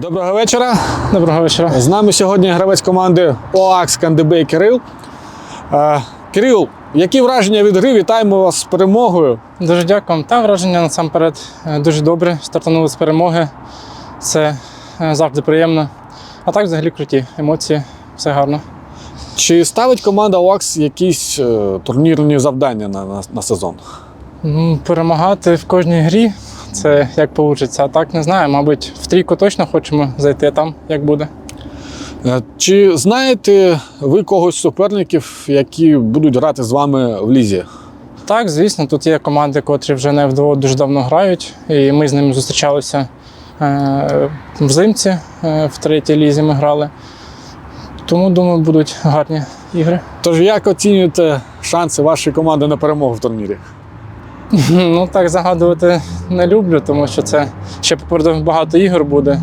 Доброго вечора. Доброго вечора. З нами сьогодні гравець команди ОАКС Кандебей Кирил. Е, Кирил, які враження від гри? Вітаємо вас з перемогою. Дуже дякую. Та враження насамперед е, дуже добре. Стартанули з перемоги. Це е, завжди приємно. А так взагалі круті емоції, все гарно. Чи ставить команда ОАКС якісь турнірні завдання на, на, на сезон? Ну, Перемагати в кожній грі це як вийде. А так не знаю. Мабуть, в трійку точно хочемо зайти, там як буде. Е, Чи знаєте ви когось з суперників, які будуть грати з вами в лізі? Так, звісно, тут є команди, котрі вже не вдвох дуже давно грають, і ми з ними зустрічалися е, взимці е, в третій лізі ми грали. Тому, думаю, будуть гарні ігри. Тож як оцінюєте шанси вашої команди на перемогу в турнірі? Ну так загадувати не люблю, тому що це ще попереду багато ігор буде,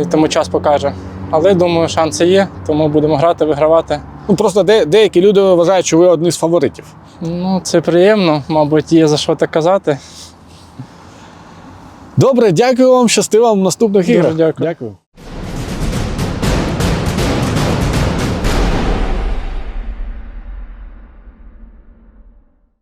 і тому час покаже. Але думаю, шанси є, тому будемо грати, вигравати. Ну просто де, деякі люди вважають, що ви одні з фаворитів. Ну, це приємно, мабуть, є за що так казати. Добре, дякую вам, щасти вам в наступних Дуже іграх. дякую. дякую.